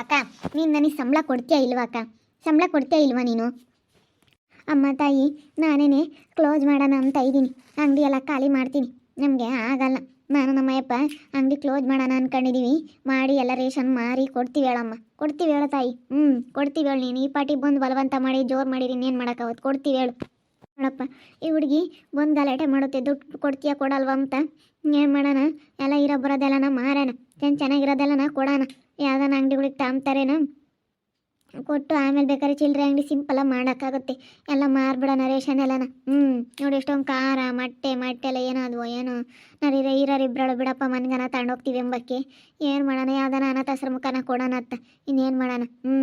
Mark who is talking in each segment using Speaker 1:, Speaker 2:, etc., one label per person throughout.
Speaker 1: ಅಕ್ಕ, ನೀನು ನನಗೆ ಸಂಬಳ ಕೊಡ್ತೀಯಾ ಇಲ್ವಾ ಅಕ್ಕ? ಸಂಬಳ ಕೊಡ್ತೀಯಾ ಇಲ್ವಾ ನೀನು? ಅಮ್ಮ, ತಾಯಿ, ನಾನೇನೆ ಕ್ಲೋಸ್ ಮಾಡೋಣ ಅಂತ ಇದ್ದೀನಿ. ಅಂಗಡಿ ಎಲ್ಲ ಖಾಲಿ ಮಾಡ್ತೀನಿ. ನಮಗೆ ಆಗಲ್ಲ. ನಾನು ನಮ್ಮ ಅಯ್ಯಪ್ಪ ಅಂಗಡಿ ಕ್ಲೋಸ್ ಮಾಡೋಣ ಅಂದ್ಕೊಂಡಿದ್ದೀವಿ ಮಾಡಿ ಎಲ್ಲ ರೇಷನ್ ಮಾರಿ ಕೊಡ್ತೀವಿ ಹೇಳಮ್ಮ. ಕೊಡ್ತೀವಿ ಹೇಳು ತಾಯಿ. ಹ್ಞೂ ಕೊಡ್ತೀವಿ ಹೇಳು ನೀನು. ಈ ಪಾಟಿ ಬಂದು ಬಲವಂತ ಮಾಡಿ ಜೋರು ಮಾಡಿರಿ. ಇನ್ನೇನು ಮಾಡೋಕ್ಕಾವತ್ತು ಕೊಡ್ತೀವಿ ಹೇಳು. ನೋಡಪ್ಪ, ಈ ಹುಡುಗಿ ಬಂದು ಗಲಾಟೆ ಮಾಡುತ್ತೆ. ದುಡ್ಡು ಕೊಡ್ತೀಯ ಕೊಡಲ್ವಾ ಅಂತ? ಏನು ಮಾಡೋಣ? ಎಲ್ಲ ಇರೋ ಬರೋದೆಲ್ಲನ ಮಾರೋಣ. ಚೆನ್ನ ಚೆನ್ನಾಗಿರೋದೆಲ್ಲನ ಕೊಡೋಣ. ಯಾವ್ದಾನ ಅಂಗಡಿಗಳಿಗೆ ತಾಂಬ್ತಾರೇನ ಕೊಟ್ಟು ಆಮೇಲೆ ಬೇಕಾದ್ರೆ ಚಿಲ್ಲರೆ ಅಂಗಡಿ ಸಿಂಪಲಾಗಿ ಮಾಡೋಕ್ಕಾಗುತ್ತೆ. ಎಲ್ಲ ಮಾರ್ಬಿಡ ರೇಷನ್ ಎಲ್ಲನ ಹ್ಞೂ ನೋಡಿ ಎಷ್ಟೊಂದು ಖಾರ, ಮೊಟ್ಟೆ ಮೊಟ್ಟೆ ಎಲ್ಲ ಏನಾದ್ವು ಏನೋ. ನಡೀರ ಇರೋರು ಇಬ್ಬರಳು ಬಿಡಪ್ಪ, ಮನ್ಗನ ತಗೊಂಡೋಗ್ತೀವಿ ಎಂಬಕ್ಕೆ. ಏನು ಮಾಡೋಣ? ಯಾವ್ದಾನ ಅನಾಥಾಶ್ರಮಕ್ಕನ ಕೊಡೋಣ ಅಂತ ಇನ್ನೇನು ಮಾಡೋಣ? ಹ್ಞೂ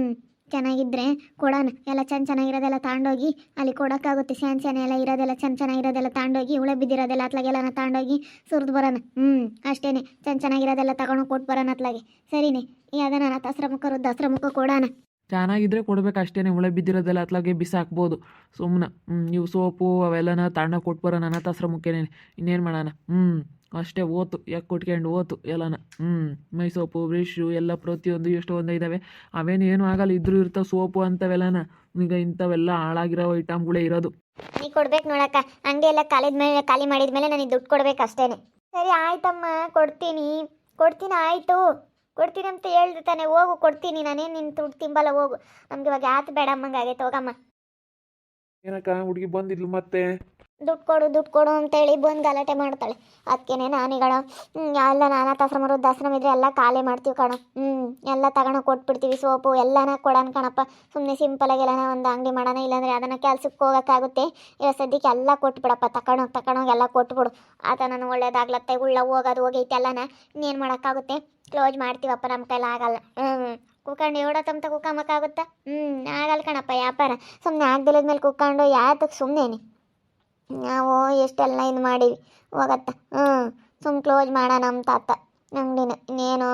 Speaker 1: ಚೆನ್ನಾಗಿದ್ರೆ ಕೊಡೋಣ. ಎಲ್ಲ ಚೆನ್ನ ಚೆನ್ನಾಗಿರೋದೆಲ್ಲ ತಗೊಂಡೋಗಿ ಅಲ್ಲಿ ಕೊಡೋಕ್ಕಾಗುತ್ತೆ. ಸ್ಯಾನ್ ಸ್ಯಾನ್ ಎಲ್ಲ ಇರೋದೆಲ್ಲ ಚೆನ್ನ ಚೆನ್ನಾಗಿರೋದೆಲ್ಲ ತಗೊಂಡೋಗಿ ಹುಳ ಬಿದ್ದಿರೋದೆಲ್ಲ ಅತ್ಲಾಗೆಲ್ಲ ತಗೊಂಡೋಗಿ ಸುರಿದು ಬರೋಣ. ಹ್ಞೂ ಅಷ್ಟೇ ಚೆನ್ನ ಚೆನ್ನಾಗಿರೋದೆಲ್ಲ ತಗೊಂಡು ಕೊಟ್ಟು ಬರೋಣ ಅತ್ಲಾಗೆ. ಸರಿನೇ. ಅನಾಥಾಶ್ರಮಕ್ಕೆ ವೃದ್ಧಾಶ್ರಮಕ್ಕೆ ಮುಖ ಕೊಡೋಣ.
Speaker 2: ಚೆನ್ನಾಗಿದ್ರೆ ಕೊಡ್ಬೇಕು ಅಷ್ಟೇ ಹುಳ ಬಿದ್ದಿರೋದೆಲ್ಲ ಅತ್ಲಾಗೆ ಬಿಸಾಕ್ಬೋದು ಸುಮ್ಮನೆ ನೀವು ಸೋಪು ಅವೆಲ್ಲನ ತಣ್ಣ ತಸ್ರ ಅನಾಥಾಶ್ರಮಕ್ಕೇನೆ. ಇನ್ನೇನು ಮಾಡೋಣ? ಹ್ಞೂ ಅಷ್ಟೇ ಓತು. ಯಾಕೆ ಕೊಟ್ಕೊಂಡು? ಓತು ಎಲ್ಲನ. ಹ್ಞೂ ಮೈ ಸೋಪು, ಬ್ರಿಷು ಎಲ್ಲ ಪ್ರತಿಯೊಂದು ಎಷ್ಟೊಂದು ಇದ್ದಾವೆ ಅವೇನು ಏನು ಆಗಲ್ಲ. ಇದ್ರೂ ಇರ್ತಾವೆ ಸೋಪು ಅಂತವೆಲ್ಲನ. ಈಗ ಇಂಥವೆಲ್ಲ ಹಾಳಾಗಿರೋ ಐಟಮ್ಗಳೇ ಇರೋದು.
Speaker 1: ನೀ ಕೊಡ್ಬೇಕು ನೋಡಕ್ಕ. ಹಂಗೆ ಎಲ್ಲ ಕಾಲೇಜ್ ಮೇಲೆ, ಖಾಲಿ ಮಾಡಿದ್ಮೇಲೆ ನನಗೆ ದುಡ್ಡು ಕೊಡ್ಬೇಕು ಅಷ್ಟೇನೆ. ಸರಿ, ಆಯ್ತಮ್ಮ. ಕೊಡ್ತೀನಿ. ಕೊಡ್ತೀನಿ, ಆಯಿತು. ಕೊಡ್ತೀನಿ ಅಂತ ಹೇಳ್ದೆ ತಾನೆ, ಹೋಗು, ಕೊಡ್ತೀನಿ. ನಾನೇನು ನಿನ್ನ ದುಡ್ಡು ತಿಂಬಲ್ಲ, ಹೋಗು. ನಮ್ಗೆ ಇವಾಗ ಯಾತ್ ಬೇಡ ಆಗೈತೆ, ಹೋಗಮ್ಮ.
Speaker 2: ಏನಕ್ಕ, ಹುಡುಗಿ ಬಂದಿದ್ಲು ಮತ್ತೆ?
Speaker 1: ದುಡ್ಡು ಕೊಡು ದುಡ್ಡು ಕೊಡು ಅಂತೇಳಿ ಬಂದು ಗಲಾಟೆ ಮಾಡ್ತಾಳೆ. ಅದಕ್ಕೇನೆ ನಾನಿಗಳು ಎಲ್ಲ ಅನಾಥಾಶ್ರಮ ದಸರಾ ಇದ್ರೆ ಎಲ್ಲ ಖಾಲಿ ಮಾಡ್ತೀವಿ ಕಣ. ಹ್ಞೂ ಎಲ್ಲ ತಗೊಂಡು ಕೊಟ್ಬಿಡ್ತೀವಿ ಸೋಪು, ಎಲ್ಲನ ಕೊಡೋಣ ಕಣಪ್ಪ. ಸುಮ್ಮನೆ ಸಿಂಪಲಾಗಿ ಎಲ್ಲನ ಒಂದು ಅಂಗಡಿ ಮಾಡೋಣ, ಇಲ್ಲಾಂದರೆ ಅದನ್ನು ಕೆಲ್ಸಕ್ಕೆ ಹೋಗೋಕ್ಕಾಗುತ್ತೆ. ಇವಾಗ ಸದ್ಯಕ್ಕೆ ಎಲ್ಲ ಕೊಟ್ಬಿಡಪ್ಪ ತಗೊಂಡೋಗಿ ತಗೊಂಡೋಗಿ ಎಲ್ಲ ಕೊಟ್ಬಿಡು. ಆತ ನಾನು ಒಳ್ಳೇದಾಗ್ಲತ್ತೆ, ಉಳ್ಳ ಹೋಗೋದು ಹೋಗೈತೆ ಎಲ್ಲನ. ಇನ್ನೇನು ಮಾಡೋಕ್ಕಾಗುತ್ತೆ? ಕ್ಲೋಸ್ ಮಾಡ್ತೀವಪ್ಪ ನಮ್ಮ ಕೈಲಿ ಆಗಲ್ಲ. ಹ್ಞೂ ಎವಡೋ ತಮ್ಮ ಕುಕ್ಕಮ್ಮಕ್ಕಾಗುತ್ತಾ ಹ್ಞೂ ಆಗಲ್ಲ ಕಣಪ್ಪ, ವ್ಯಾಪಾರ. ಸುಮ್ಮನೆ ಆಗ್ದಿಲ್ಲದ ಮೇಲೆ ಕುಕ್ಕಂಡು ಯಾತಕ್ಕೆ ಸುಮ್ಮನೆ ನಾವು ಎಷ್ಟೆಲ್ಲ ಇದು ಮಾಡೀವಿ ಹೋಗತ್ತ. ಹ್ಞೂ ಸುಮ್ ಕ್ಲೋಸ್ ಮಾಡೋಣ ನಮ್ಮ ತಾತ. ಅಂಗಡಿನ. ಇನ್ನೇನು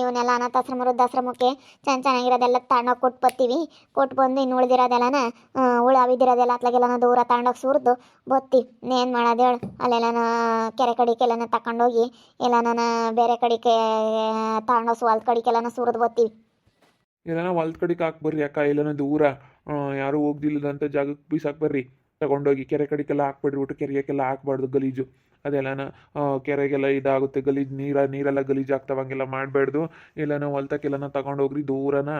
Speaker 1: ಇವನ್ನೆಲ್ಲ ಅನಾಥಾಶ್ರಮ, ವೃದ್ಧಾಶ್ರಮಕ್ಕೆ ಚೆನ್ನ ಚೆನ್ನಾಗಿರೋದೆಲ್ಲ ತಗೊಂಡೋಗಿ ಕೊಟ್ಟು ಬತ್ತೀವಿ. ಕೊಟ್ಟು ಬಂದು ಇನ್ನು ಉಳಿದಿರೋದೆಲ್ಲನ ಹುಳ ಬಿದ್ದಿರೋದೆಲ್ಲ ಅತ್ಲಾಗೆಲ್ಲನ ದೂರ ತಗೊಂಡೋಗಿ ಸುರಿದು ಬತ್ತಿ. ಇನ್ನೇನು ಮಾಡೋದು ಹೇಳು. ಅಲ್ಲೆಲ್ಲನ ಕೆರೆ ಕಡಿಕೆಲ್ಲನ ತಗೊಂಡೋಗಿ ಎಲ್ಲ ನಾನು ಬೇರೆ ಕಡೆಗೆ ತಗೊಂಡೋಗಿ ಹೊಲ್ದ ಕಡಿಕೆಲ್ಲನ ಸುರಿದು ಬತ್ತೀವಿ.
Speaker 3: ಎಲ್ಲನ ಹೊಲ್ದ ಕಡೆಗೆ ಹಾಕಿ ಬರ್ರಿ ಅಕ್ಕ. ಎಲ್ಲನ ದೂರ ಯಾರೂ ಹೋಗ್ದಿಲ್ಲದಂಥ ಜಾಗಕ್ಕೆ ಬೀಸಾಕ್ ಬರ್ರಿ. ತಗೊಂಡೋಗಿ ಕೆರೆ ಕಡೆಗೆಲ್ಲ ಊಟ ಕೆರೆಗೆಲ್ಲ ಹಾಕ್ಬಾರ್ದು ಗಲೀಜು. ಅದೆಲ್ಲನ ಕೆರೆಗೆಲ್ಲ ಇದಾಗುತ್ತೆ, ಗಲೀಜು ನೀರ, ನೀರೆಲ್ಲ ಗಲೀಜು ಆಗ್ತಾವ, ಹಂಗೆಲ್ಲ ಮಾಡಬೇಡ್ದು. ಎಲ್ಲನ ಹೊಲ್ತಕ್ಕೆಲ್ಲನ ತಗೊಂಡೋಗ್ರಿ, ದೂರನ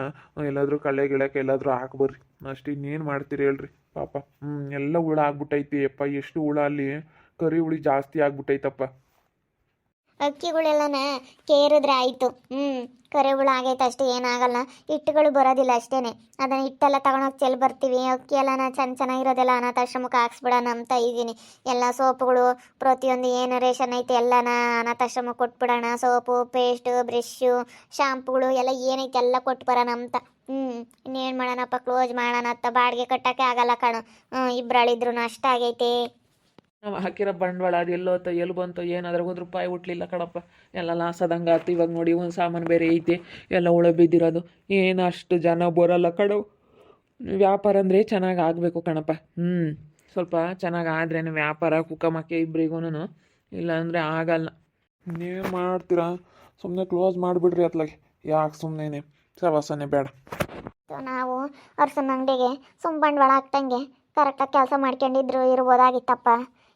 Speaker 3: ಎಲ್ಲಾದರೂ ಕಳೆ ಗಿಳಕ್ಕೆ ಎಲ್ಲಾದರೂ ಹಾಕ್ಬರ್ರಿ. ಅಷ್ಟು ಇನ್ನೇನು ಮಾಡ್ತೀರಿ ಹೇಳ್ರಿ, ಪಾಪ. ಹ್ಞೂ ಎಲ್ಲ ಹುಳ ಆಗ್ಬಿಟ್ಟೈತಿ ಅಪ್ಪ ಎಷ್ಟು ಹುಳ ಅಲ್ಲಿ, ಕರಿ ಹುಳಿ ಜಾಸ್ತಿ ಆಗ್ಬಿಟ್ಟೈತಪ್ಪ.
Speaker 1: ಅಕ್ಕಿಗಳೆಲ್ಲನ ಕೇರಿದ್ರೆ ಆಯಿತು. ಹ್ಞೂ ಕರೆಗಳು ಆಗೈತೆ ಅಷ್ಟೇ, ಏನಾಗಲ್ಲ. ಹಿಟ್ಟುಗಳು ಬರೋದಿಲ್ಲ ಅಷ್ಟೇನೆ. ಅದನ್ನ ಹಿಟ್ಟೆಲ್ಲ ತಗೊಂಡೋಗಿ ಚೆಲ್ಲಿ ಬರ್ತೀವಿ. ಅಕ್ಕಿ ಎಲ್ಲನ ಚೆನ್ನ ಚೆನ್ನಾಗಿರೋದೆಲ್ಲ ಅನಾಥಾಶ್ರಮಕ್ಕೆ ಹಾಕ್ಸ್ಬಿಡೋಣ ಅಂತ ಇದ್ದೀನಿ. ಎಲ್ಲ ಸೋಪುಗಳು, ಪ್ರತಿಯೊಂದು ಏನು ರೇಷನ್ ಐತೆ ಎಲ್ಲನ ಅನಾಥಾಶ್ರಮಕ್ಕೆ ಕೊಟ್ಬಿಡೋಣ. ಸೋಪು, ಪೇಸ್ಟು ಬ್ರಷ್ಷು ಶಾಂಪುಗಳು ಎಲ್ಲ ಏನೈತೆ ಎಲ್ಲ ಕೊಟ್ಟು ಬರೋಣ ಅಂತ. ಹ್ಞೂ ಇನ್ನೇನು ಮಾಡೋಣಪ್ಪ, ಕ್ಲೋಸ್ ಮಾಡೋಣ ಅಂತ. ಬಾಡಿಗೆ ಕಟ್ಟೋಕ್ಕೆ ಆಗಲ್ಲ ಕಣ. ಹ್ಞೂ ಇಬ್ಬರಳಿದ್ರು ಅಷ್ಟ ಆಗೈತೆ.
Speaker 2: ನಾವು ಹಾಕಿರೋ ಬಂಡವಾಳ ಅದು ಎಲ್ಲೋತೋ ಎಲ್ಲಿ ಬಂತೋ ಏನಾದ್ರೂ ಒಂದು ರೂಪಾಯಿ ಹುಟ್ಲಿಲ್ಲ ಕಣಪ್ಪ. ಎಲ್ಲ ಲಾಸ್ ಆದಂಗೆ ಆಯ್ತು ಇವಾಗ ನೋಡಿ ಒಂದು ಸಾಮಾನು ಬೇರೆ ಐತೆ. ಎಲ್ಲ ಹುಳ ಬಿದ್ದಿರೋದು. ಏನು ಅಷ್ಟು ಜನ ಬರೋಲ್ಲ ಕಣವು ವ್ಯಾಪಾರ ಅಂದರೆ ಚೆನ್ನಾಗಿ ಆಗಬೇಕು ಕಣಪ್ಪ. ಹ್ಞೂ ಸ್ವಲ್ಪ ಚೆನ್ನಾಗಿ ಆದ್ರೇ ವ್ಯಾಪಾರ, ಕುಕ್ಕಮಕ್ಕೆ ಇಬ್ಬರಿಗೂ ಇಲ್ಲ ಅಂದರೆ ಆಗಲ್ಲ.
Speaker 3: ನೀವು ಮಾಡ್ತೀರಾ? ಸುಮ್ಮನೆ ಕ್ಲೋಸ್ ಮಾಡಿಬಿಡ್ರಿ ಅತ್ಲಾಗೆ. ಯಾಕೆ ಸುಮ್ಮನೆ ಸವಾಸನೆ ಬೇಡ.
Speaker 1: ನಾವು ಅರ್ಸನ ಅಂಗಡಿಗೆ ಸುಮ್ಮ ಬಂಡವಾಳ ಹಾಕ್ದಂಗೆ ಕರೆಕ್ಟಾಗಿ ಕೆಲಸ ಮಾಡ್ಕೊಂಡಿದ್ರು, ಇರ್ಬೋದಾಗಿತ್ತಪ್ಪ.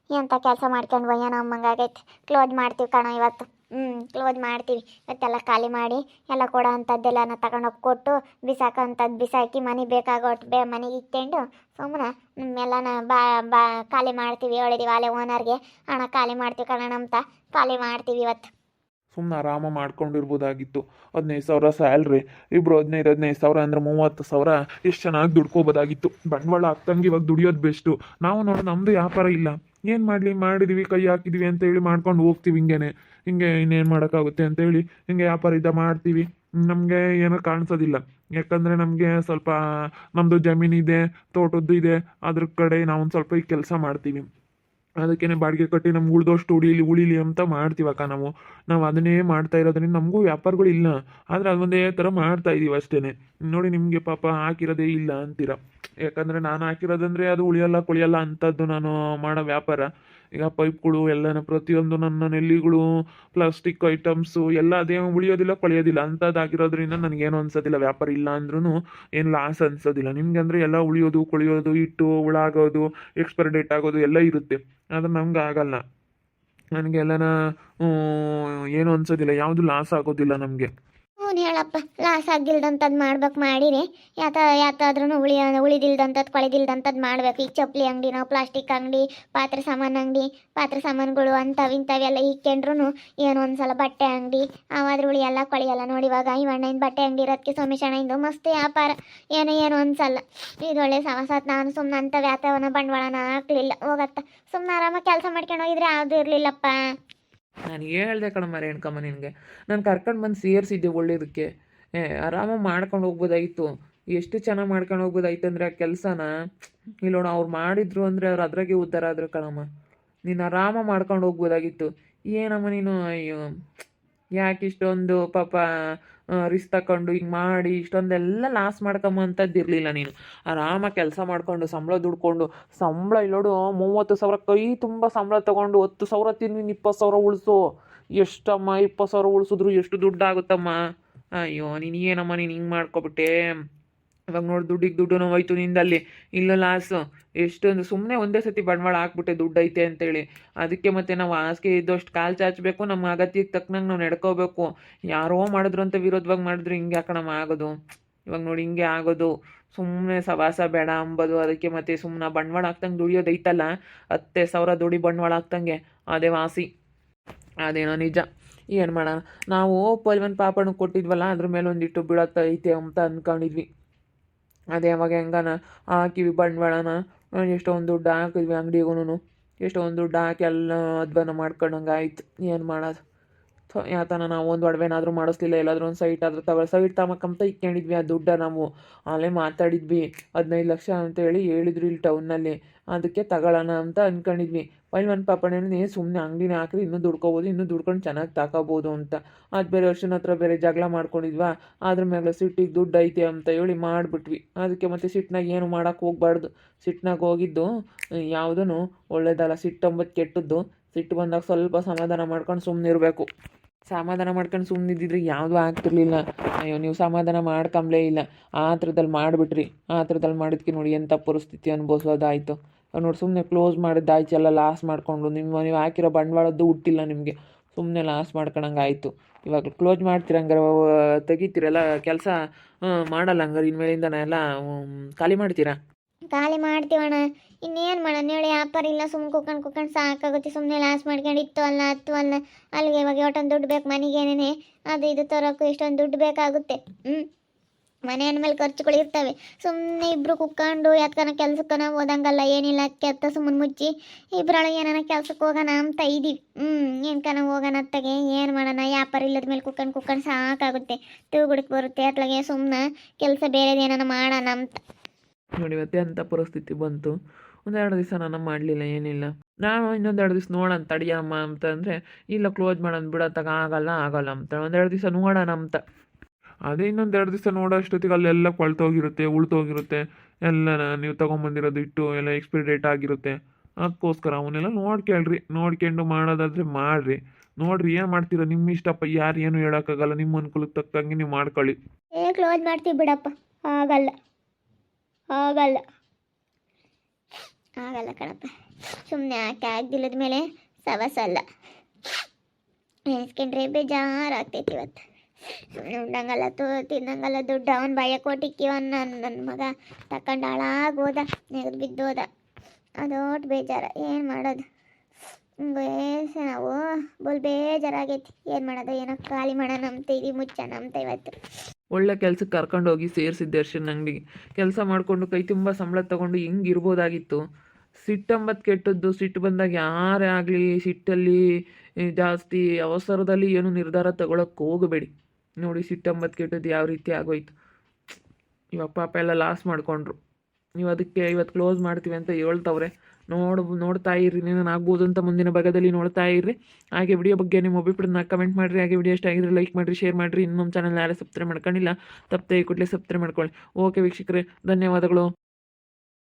Speaker 1: ಎಂಥ ಕೆಲಸ ಮಾಡ್ಕೊಂಡು ಏನೋ ಅಮ್ಮಂಗಾಗೈತೆ ಕ್ಲೋಸ್ ಮಾಡ್ತೀವಿ ಕಣೋ ಇವತ್ತು. ಹ್ಞೂ ಕ್ಲೋಸ್ ಮಾಡ್ತೀವಿ. ಇವತ್ತೆಲ್ಲ ಖಾಲಿ ಮಾಡಿ, ಎಲ್ಲ ಕೊಡೋ ಅಂಥದ್ದೆಲ್ಲನ ತಗೊಂಡೋಗಿ ಕೊಟ್ಟು ಬಿಸಾಕೋ ಅಂಥದ್ದು ಬಿಸಾಕಿ ಮನೆಗೆ ಬೇಕಾಗೋ ಬೇ ಮನೆಗೆ ಇಟ್ಕೊಂಡು ಸುಮ್ಮನೆ ಎಲ್ಲನ ಬಾ ಬಾ, ಖಾಲಿ ಮಾಡ್ತೀವಿ. ಹೇಳಿದೀವಿ ಅಲ್ಲೇ ಓನರ್ಗೆ ಹಣ ಖಾಲಿ ಮಾಡ್ತೀವಿ ಕಣ ಅಂತ ಖಾಲಿ ಮಾಡ್ತೀವಿ ಇವತ್ತು.
Speaker 3: ಸುಮ್ಮನೆ ಆರಾಮ ಮಾಡ್ಕೊಂಡಿರ್ಬೋದಾಗಿತ್ತು. ಹದಿನೈದು ಸಾವಿರ ಸ್ಯಾಲ್ರಿ ಇಬ್ಬರು ಹದಿನೈದು ಹದಿನೈದು ಸಾವಿರ ಅಂದ್ರೆ ಮೂವತ್ತು ಸಾವಿರ ಎಷ್ಟು ಚೆನ್ನಾಗಿ ದುಡ್ಕೋಬೋದಾಗಿತ್ತು. ಬಂಡವಾಳ ಹಾಕ್ದಂಗೆ ಇವಾಗ ದುಡಿಯೋದು ಬೆಸ್ಟು ನಾವು ನೋಡಿ ನಮ್ಮದು ವ್ಯಾಪಾರ ಇಲ್ಲ. ಏನು ಮಾಡಲಿ? ಮಾಡಿದ್ವಿ, ಕೈ ಹಾಕಿದ್ವಿ ಅಂತೇಳಿ ಮಾಡ್ಕೊಂಡು ಹೋಗ್ತೀವಿ ಹಿಂಗೇನೆ. ಹಿಂಗೆ ಇನ್ನೇನು ಮಾಡೋಕ್ಕಾಗುತ್ತೆ ಅಂತೇಳಿ ಹಿಂಗೆ ವ್ಯಾಪಾರ ಇದ್ದ ಮಾಡ್ತೀವಿ. ನಮಗೆ ಏನೋ ಕಾಣಿಸೋದಿಲ್ಲ. ಯಾಕಂದರೆ ನಮಗೆ ಸ್ವಲ್ಪ ನಮ್ಮದು ಜಮೀನಿದೆ, ತೋಟದ್ದು ಇದೆ. ಅದ್ರ ಕಡೆ ನಾವೊಂದು ಸ್ವಲ್ಪ ಈ ಕೆಲಸ ಮಾಡ್ತೀವಿ. ಅದಕ್ಕೇನೆ ಬಾಡಿಗೆ ಕಟ್ಟಿ ನಮ್ಗೆ ಉಳ್ದೋಷ್ಟು ಉಳಿಲಿ ಉಳಿಲಿ ಅಂತ ಮಾಡ್ತೀವಕ್ಕ ನಾವು. ನಾವು ಅದನ್ನೇ ಮಾಡ್ತಾ ಇರೋದ್ರಿಂದ ನಮಗೂ ವ್ಯಾಪಾರಗಳು ಇಲ್ಲ. ಆದರೆ ಅದೊಂದೇ ಥರ ಮಾಡ್ತಾ ಇದೀವಿ ಅಷ್ಟೇ ನೋಡಿ ನಿಮಗೆ ಪಾಪ ಹಾಕಿರೋದೇ ಇಲ್ಲ ಅಂತೀರ. ಯಾಕಂದರೆ ನಾನು ಹಾಕಿರೋದಂದ್ರೆ ಅದು ಉಳಿಯಲ್ಲ, ಕುಳಿಯಲ್ಲ ಅಂಥದ್ದು ನಾನು ಮಾಡೋ ವ್ಯಾಪಾರ. ಈಗ ಪೈಪ್ಗಳು ಎಲ್ಲನ ಪ್ರತಿಯೊಂದು ನನ್ನ ನೆಲ್ಲಿಗಳು ಪ್ಲಾಸ್ಟಿಕ್ ಐಟಮ್ಸು ಎಲ್ಲ ಅದೇ ಉಳಿಯೋದಿಲ್ಲ, ಕೊಳೆಯೋದಿಲ್ಲ ಅಂಥದ್ದಾಗಿರೋದ್ರಿಂದ ನನಗೇನು ಅನ್ಸೋದಿಲ್ಲ. ವ್ಯಾಪಾರ ಇಲ್ಲ ಅಂದ್ರೂ ಏನು ಲಾಸ್ ಅನ್ಸೋದಿಲ್ಲ. ನಿಮ್ಗೆ ಅಂದರೆ ಎಲ್ಲ ಉಳಿಯೋದು, ಕೊಳೆಯೋದು, ಇಟ್ಟು ಹುಳ ಎಕ್ಸ್ಪೈರ್ ಡೇಟ್ ಆಗೋದು ಎಲ್ಲ ಇರುತ್ತೆ. ಆದರೆ ನಮ್ಗೆ ಆಗಲ್ಲ. ನನಗೆಲ್ಲನ ಏನು ಅನ್ಸೋದಿಲ್ಲ. ಯಾವುದು ಲಾಸ್ ಆಗೋದಿಲ್ಲ ನಮಗೆ.
Speaker 1: ಹ್ಞೂ ಹೇಳಪ್ಪ, ಲಾಸ್ ಆಗಿಲ್ದಂಥದ್ದು ಮಾಡ್ಬೇಕು ಮಾಡಿರಿ. ಯಾತ ಯಾತಾದ್ರೂ ಉಳಿ ಉಳಿದಿಲ್ದಂಥದ್ದು ಕೊಳೆದಿಲ್ದಂಥದ್ದು ಮಾಡ್ಬೇಕು. ಈಗ ಚಪ್ಪಲಿ ನಾವು ಪ್ಲಾಸ್ಟಿಕ್ ಅಂಗಡಿ, ಪಾತ್ರೆ ಸಾಮಾನು ಅಂಗಡಿ, ಪಾತ್ರೆ ಸಾಮಾನುಗಳು ಅಂಥವು ಇಂಥವೆಲ್ಲ ಇಕ್ಕೊಂಡ್ರು ಏನು ಒಂದ್ಸಲ ಬಟ್ಟೆ ಅಂಗಡಿ ಅವಾದ್ರೂ ಉಳಿಯಲ್ಲ ಕೊಳೆಯಲ್ಲ. ನೋಡಿ ಇವಾಗ ಇವಣ್ಣನ ಬಟ್ಟೆ ಅಂಗಡಿ ಇರೋದಕ್ಕೆ ಸೋಮೇಶಣ್ಣಂದು ಮಸ್ತ್ ವ್ಯಾಪಾರ. ಏನೋ, ಏನು ಒಂದ್ಸಲ. ಇದು ಒಳ್ಳೆ ಸವಸಾತ್. ನಾನು ಸುಮ್ಮನೆ ಅಂಥ ವ್ಯಾತವನ ಬಂಡವಾಳನ ಹಾಕ್ಲಿಲ್ಲ. ಹೋಗತ್ತ. ಸುಮ್ಮನೆ ಆರಾಮಾಗಿ ಕೆಲಸ ಮಾಡ್ಕೊಂಡು ಹೋಗಿದ್ರೆ ಯಾವುದೂ ಇರಲಿಲ್ಲಪ್ಪ.
Speaker 2: ನಾನು ಹೇಳ್ದೆ ಕಣಮ್ಮ ರೇಣುಕಮ್ಮ ನಿನಗೆ. ನಾನು ಕರ್ಕೊಂಡು ಬಂದು ಸೇರಿಸಿದ್ದೆ ಒಳ್ಳೇದಕ್ಕೆ. ಏ ಆರಾಮಾಗಿ ಮಾಡ್ಕೊಂಡು ಹೋಗ್ಬೋದಾಗಿತ್ತು ಎಷ್ಟು ಚೆನ್ನಾಗಿ ಮಾಡ್ಕೊಂಡು ಹೋಗ್ಬೋದಾಯ್ತು ಅಂದರೆ ಆ ಕೆಲಸನ? ಇಲ್ಲೋಣ, ಅವ್ರು ಮಾಡಿದ್ರು ಅಂದರೆ ಅವ್ರು ಅದ್ರಾಗೆ ಉದ್ಧಾರ ಆದರು ಕಣಮ್ಮ. ನೀನು ಆರಾಮಾಗಿ ಮಾಡ್ಕೊಂಡು ಹೋಗ್ಬೋದಾಗಿತ್ತು. ಏನಮ್ಮ ನೀನು? ಅಯ್ಯೋ. ಯಾಕೆ ಇಷ್ಟೊಂದು ಪಾಪ ರಿಸ್ ತಗೊಂಡು ಹಿಂಗೆ ಮಾಡಿ ಇಷ್ಟೊಂದೆಲ್ಲ ಲಾಸ್ ಮಾಡ್ಕೊಂಬಂಥದ್ದಿರಲಿಲ್ಲ ನೀನು. ಆರಾಮಾಗಿ ಕೆಲಸ ಮಾಡಿಕೊಂಡು, ಸಂಬಳ ದುಡ್ಕೊಂಡು, ಸಂಬಳ ಇಲ್ಲೋಡು ಮೂವತ್ತು ಸಾವಿರ, ಕೈ ತುಂಬ ಸಂಬಳ ತಗೊಂಡು ಹತ್ತು ಸಾವಿರ ತಿಂದು ಇಪ್ಪತ್ತು ಸಾವಿರ ಉಳಿಸು. ಎಷ್ಟಮ್ಮ, ಇಪ್ಪತ್ತು ಸಾವಿರ ಉಳಿಸಿದ್ರು, ಎಷ್ಟು ದುಡ್ಡು ಆಗುತ್ತಮ್ಮ ಅಯ್ಯೋ, ನೀನು ಏನಮ್ಮ, ನೀನು ಹಿಂಗೆ ಮಾಡ್ಕೊಬಿಟ್ಟೆ? ಇವಾಗ ನೋಡಿ ದುಡ್ಡಿಗೆ ದುಡ್ಡು ಹೋಯ್ತು ನಿಂದಲ್ಲಿ. ಇಲ್ಲ ಲಾಸು. ಎಷ್ಟೊಂದು ಸುಮ್ಮನೆ ಒಂದೇ ಸತಿ ಬಂಡವಾಳ ಹಾಕ್ಬಿಟ್ಟೆ ದುಡ್ಡು ಐತೆ ಅಂತೇಳಿ. ಅದಕ್ಕೆ ಮತ್ತೆ ನಾವು ಹಾಸಿಗೆ ಇದ್ದಷ್ಟು ಕಾಲು ಚಾಚಬೇಕು, ನಮ್ಮ ಅಗತ್ಯಕ್ಕೆ ತಕ್ಕನಂಗೆ ನಾವು ನಡ್ಕೋಬೇಕು. ಯಾರೋ ಮಾಡಿದ್ರು ಅಂತ ವಿರೋಧವಾಗಿ ಮಾಡಿದ್ರು ಹಿಂಗೆ ಯಾಕಣಮ್ಮ ಆಗೋದು? ಇವಾಗ ನೋಡಿ ಹಿಂಗೆ ಆಗೋದು. ಸುಮ್ಮನೆ ಸವಾಸ ಬೇಡ ಅಂಬೋದು. ಅದಕ್ಕೆ ಮತ್ತೆ ಸುಮ್ಮನೆ ಬಂಡವಾಳ ಹಾಕ್ದಂಗೆ ದುಡಿಯೋದೈತಲ್ಲ ಹತ್ತೇ ಸಾವಿರ ದುಡಿ ಬಂಡವಾಳ ಹಾಕ್ದಂಗೆ ಅದೇ ವಾಸಿ. ಅದೇನೋ ನಿಜ. ಏನು ಮಾಡೋಣ? ನಾವು ಪಲ್ವನ್ ಪಾಪಣ್ಣ ಕೊಟ್ಟಿದ್ವಲ್ಲ, ಅದ್ರ ಮೇಲೆ ಒಂದಿಟ್ಟು ಬಿಡತ್ತೈತೆ ಅಂತ ಅಂದ್ಕೊಂಡಿದ್ವಿ ಅದೇ ಅವಾಗ ಹೆಂಗನ ಹಾಕಿವಿ ಬಂಡವಾಳನ ಎಷ್ಟೊಂದು ದುಡ್ಡು ಹಾಕಿದ್ವಿ ಅಂಗಡಿಗೂನು ಎಷ್ಟೊಂದು ದುಡ್ಡು ಹಾಕಿ ಎಲ್ಲ ಅಧ್ವಾನ ಮಾಡ್ಕೊಂಡಂಗೆ ಏನು ಮಾಡೋದು? ಯಾತನ ನಾವು ಒಂದು ಒಡವೆನಾದರೂ ಮಾಡಿಸ್ಲಿಲ್ಲ, ಎಲ್ಲಾದರೂ ಒಂದು ಸೈಟ್ ಆದರೂ ತಗೋ ಸೈಟ್ ತಗೊಂಬಕ್ಕಂತ ಇಕ್ಕೊಂಡಿದ್ವಿ ಆ ದುಡ್ಡ ನಾವು. ಅಲ್ಲೇ ಮಾತಾಡಿದ್ವಿ, ಹದಿನೈದು ಲಕ್ಷ ಅಂತೇಳಿ ಹೇಳಿದ್ರು ಇಲ್ಲಿ ಟೌನಲ್ಲಿ ಅದಕ್ಕೆ ತಗೊಳ್ಳೋಣ ಅಂತ ಅಂದ್ಕೊಂಡಿದ್ವಿ ಪೈಲ್ವನ್ ಪಾಪಣ್ಣನೇ ಸುಮ್ಮನೆ ಅಂಗಡಿನ ಹಾಕಿದ್ರೆ ಇನ್ನೂ ದುಡ್ಕೋಬೋದು, ಇನ್ನೂ ದುಡ್ಕೊಂಡು ಚೆನ್ನಾಗಿ ತಾಕೋಬೋದು ಅಂತ. ಅದು ಬೇರೆ ವರ್ಷನ ಹತ್ರ ಬೇರೆ ಜಗಳ ಮಾಡ್ಕೊಂಡಿದ್ವಾ, ಅದ್ರ ಮೇಲೆ ಸಿಟ್ಟಿಗೆ ದುಡ್ಡು ಐತೆ ಅಂತ ಹೇಳಿ ಮಾಡಿಬಿಟ್ವಿ. ಅದಕ್ಕೆ ಮತ್ತೆ ಸಿಟ್ಟಿನಾಗ ಏನು ಮಾಡೋಕ್ಕೆ ಹೋಗ್ಬಾರ್ದು. ಸಿಟ್ಟಿನಾಗ ಹೋಗಿದ್ದು ಯಾವುದೂ ಒಳ್ಳೇದಲ್ಲ ಸಿಟ್ಟಂಬತ್ತು ಕೆಟ್ಟದ್ದು. ಸಿಟ್ಟು ಬಂದಾಗ ಸ್ವಲ್ಪ ಸಮಾಧಾನ ಮಾಡ್ಕೊಂಡು ಸುಮ್ಮನೆ ಇರಬೇಕು ಸಮಾಧಾನ ಮಾಡ್ಕೊಂಡು ಸುಮ್ಮನೆ ಇದ್ದಿದ್ರೆ ಯಾವುದೂ ಆಗ್ತಿರ್ಲಿಲ್ಲ. ಅಯ್ಯೋ, ನೀವು ಸಮಾಧಾನ ಮಾಡ್ಕೊಂಬ್ಲೇ ಇಲ್ಲ. ಆ ಥರದಲ್ಲಿ ಮಾಡಿಬಿಟ್ರಿ. ಆ ಥರದಲ್ಲಿ ಮಾಡಿದ್ಕೆ ನೋಡಿ ಎಂಥ ಪರಿಸ್ಥಿತಿ ಅನುಭವಿಸೋದಾಯಿತು. ನೋಡಿ ಸುಮ್ಮನೆ ಕ್ಲೋಸ್ ಮಾಡಿದ್ದಾಯ್ತು, ಎಲ್ಲ ಲಾಸ್ ಮಾಡಿಕೊಂಡು. ನಿಮ್ಮ, ನೀವು ಹಾಕಿರೋ ಬಂಡವಾಳದ್ದು ಹುಟ್ಟಿಲ್ಲ ನಿಮಗೆ. ಸುಮ್ಮನೆ ಲಾಸ್ ಮಾಡ್ಕೊಳಂಗೆ ಆಯಿತು ಇವಾಗ ಕ್ಲೋಸ್ ಮಾಡ್ತೀರ ಹಂಗಾರೆ ತೆಗಿತೀರಲ್ಲ ಕೆಲಸ ಮಾಡಲ್ಲ ಹಂಗಾರೆ. ಇನ್ಮೇಲಿಂದ ಎಲ್ಲ ಖಾಲಿ ಮಾಡ್ತೀರಾ?
Speaker 1: ಖಾಲಿ ಮಾಡ್ತೀವಣ್ಣ ಇನ್ನೇನು ಮಾಡೋಣ? ಹೇಳಿ ವ್ಯಾಪಾರ ಇಲ್ಲ ಸುಮ್ಮನೆ ಕುಕ್ಕಂಡು ಕುತ್ಕೊಂಡು ಸಾಕಾಗುತ್ತೆ. ಸುಮ್ಮನೆ ಲಾಸ್ ಮಾಡ್ಕೊಂಡು ಇತ್ತು ಅಲ್ಲ ಹತ್ತು ಅಲ್ಲ, ಅಲ್ಲಿಗೆ ಇವಾಗ ಒಟ್ಟೊಂದು ದುಡ್ಡು ಬೇಕು ಮನೆಗೇನೇ ಅದು ಇದು ತರೋಕ್ಕೂ ಇಷ್ಟೊಂದು ದುಡ್ಡು ಬೇಕಾಗುತ್ತೆ. ಹ್ಞೂ ಮನೆ ಅಂದಮೇಲೆ ಖರ್ಚುಗಳು ಇರ್ತವೆ. ಸುಮ್ಮನೆ ಇಬ್ಬರು ಕುತ್ಕೊಂಡು ಯಾತ್ಕನ ಕೆಲ್ಸಕ್ಕನ ಓದಂಗಲ್ಲ ಏನಿಲ್ಲ, ಕೆತ್ತ ಸುಮ್ಮನೆ ಮುಚ್ಚಿ ಇಬ್ಬರೊಳಗೆ ಏನಾನ ಕೆಲ್ಸಕ್ಕೆ ಹೋಗೋಣ ಅಂತ ಇದೀವಿ. ಹ್ಞೂ ಏನ್ಕನ ಹೋಗೋಣ ಅತ್ತಗೆ? ಏನು ಮಾಡೋಣ? ವ್ಯಾಪಾರ ಇಲ್ಲದ ಮೇಲೆ ಕುಕ್ಕಂಡು ಕುಕ್ಕಂಡು ಸಾಕಾಗುತ್ತೆ. ತೂಗುಡಕ್ಕೆ ಬರುತ್ತೆ ಅತ್ಲಾಗೆ ಸುಮ್ಮನೆ ಕೆಲಸ ಬೇರೆದು ಏನಾನ ಮಾಡೋಣ ಅಂತ.
Speaker 2: ನೋಡಿ ಇವತ್ತೆ ಅಂಥ ಪರಿಸ್ಥಿತಿ ಬಂತು. ಒಂದೆರಡು ದಿವಸ ನಾನು ಮಾಡಲಿಲ್ಲ, ಏನಿಲ್ಲ. ನಾನು ಇನ್ನೊಂದೆರಡು ದಿವಸ ನೋಡೋಣ ತಡಿಯಮ್ಮ ಅಂತಂದರೆ ಇಲ್ಲ ಕ್ಲೋಸ್ ಮಾಡೋಣ ಬಿಡತ್ತಾಗ ಆಗಲ್ಲ ಆಗಲ್ಲ ಅಂತ. ಒಂದೆರಡು ದಿವಸ ನೋಡೋಣ ಅಂತ.
Speaker 3: ಅದೇ ಇನ್ನೊಂದು ಎರಡು ದಿವಸ ನೋಡೋ ಅಷ್ಟೊತ್ತಿಗೆ ಅಲ್ಲೆಲ್ಲ ಕೊಳ್ತೋಗಿರುತ್ತೆ, ಉಳ್ತೋಗಿರುತ್ತೆ. ಎಲ್ಲ ನೀವು ತೊಗೊಂಬಂದಿರೋದು ಇಟ್ಟು, ಎಲ್ಲ ಎಕ್ಸ್ಪೈರಿ ಡೇಟ್ ಆಗಿರುತ್ತೆ. ಅದಕ್ಕೋಸ್ಕರ ಅವನ್ನೆಲ್ಲ ನೋಡ್ಕೇಳ್ರಿ. ನೋಡ್ಕೊಂಡು ಮಾಡೋದಾದ್ರೆ ಮಾಡಿರಿ. ನೋಡ್ರಿ, ಏನು ಮಾಡ್ತೀರಾ? ನಿಮ್ಮ ಇಷ್ಟಪ್ಪ, ಯಾರು ಏನು ಹೇಳೋಕ್ಕಾಗಲ್ಲ. ನಿಮ್ಮ ಅನುಕೂಲಕ್ಕೆ ತಕ್ಕಂಗೆ ನೀವು ಮಾಡ್ಕೊಳ್ಳಿ.
Speaker 1: ಕ್ಲೋಸ್ ಮಾಡ್ತೀವಿ ಬಿಡಪ್ಪ. ಆಗಲ್ಲ. ಆಗಲ್ಲ. ಆಗಲ್ಲ ಕಣಪ್ಪ. ಸುಮ್ಮನೆ ಯಾಕೆ ಆಗ್ದಿಲ್ಲದ ಮೇಲೆ ಸವಸಲ್ಲ ನೆನೆಸ್ಕೊಂಡ್ರೆ ಬೇಜಾರು ಆಗ್ತೈತಿ ಇವತ್ತು. ಸುಮ್ಮನೆ ಉಂಡಂಗಲ್ಲ ತೋ ತಿನ್ನಂಗಲ್ಲ ದುಡ್ಡು. ಅವನ ಭಯ ಕೊಟ್ಟಿಕ್ಕಿವನ್ ನನ್ನ ನನ್ನ ಮಗ ತಕೊಂಡು ಹಾಳಾಗೋದ ನೆಗೆದು ಬಿದ್ದೋದ. ಅದೊಟ್ಟು ಬೇಜಾರ. ಏನು ಮಾಡೋದು? ನಾವು? ಬಲ್ ಬೇಜಾರಾಗೈತಿ. ಏನು ಮಾಡೋದು? ಏನೋ ಖಾಲಿ ಮಾಡೋಣ ಅಂತ ಇದೀವಿ ಮುಚ್ಚ ಅಂತ ಇವತ್ತು.
Speaker 2: ಒಳ್ಳೆ ಕೆಲ್ಸಕ್ಕೆ ಕರ್ಕೊಂಡೋಗಿ ಸೇರಿಸಿದ್ದೆ ಅರ್ಶನ್ ಅಂಗಡಿಗೆ ಕೆಲಸ ಮಾಡಿಕೊಂಡು ಕೈ ತುಂಬ ಸಂಬಳ ತಗೊಂಡು ಹಿಂಗೆ ಇರ್ಬೋದಾಗಿತ್ತು. ಸಿಟ್ಟಂಬತ್ ಕೆಟ್ಟದ್ದು, ಸಿಟ್ಟು ಬಂದಾಗ ಯಾರೇ ಆಗಲಿ ಸಿಟ್ಟಲ್ಲಿ ಜಾಸ್ತಿ ಅವಸರದಲ್ಲಿ ಏನು ನಿರ್ಧಾರ ತಗೊಳಕ್ಕೆ ಹೋಗಬೇಡಿ. ನೋಡಿ ಸಿಟ್ಟಂಬತ್ತು ಕೆಟ್ಟದ್ದು ಯಾವ ರೀತಿ ಆಗೋಯ್ತು. ಇವಾಗ ಪಾಪ ಎಲ್ಲ ಲಾಸ್ ಮಾಡಿಕೊಂಡ್ರು. ನೀವು ಅದಕ್ಕೆ ಇವತ್ತು ಕ್ಲೋಸ್ ಮಾಡ್ತೀವಿ ಅಂತ ಹೇಳ್ತವ್ರೆ. ನೋಡ್, ನೋಡ್ತಾ ಇರ್ರಿ ಆಗ್ಬೋದು ಅಂತ ಮುಂದಿನ ಭಾಗದಲ್ಲಿ ನೋಡ್ತಾ ಇರ್ರಿ. ಹಾಗೆ ವಿಡಿಯೋ ಬಗ್ಗೆ ನಿಮ್ಮ ಅಭಿಪ್ರಾಯನ ಕಮೆಂಟ್ ಮಾಡಿರಿ. ಹಾಗೆ ವಿಡಿಯೋ ಆಗಿದ್ರೆ ಲೈಕ್ ಮಾಡಿರಿ ಶೇರ್ ಮಾಡಿರಿ. ಇನ್ನೊಂದು ಚಾನಲ್ ಯಾರೇ ಸಬ್ಸ್ಕ್ರೈಬ್ ಮಾಡ್ಕೊಂಡಿಲ್ಲ, ತಪ್ಪದೆ ಕೂಡಲೇ ಸಬ್ಸ್ಕ್ರೈಬ್ ಮಾಡ್ಕೊಳ್ಳಿ. ಓಕೆ ವೀಕ್ಷಕರೇ, ಧನ್ಯವಾದಗಳು.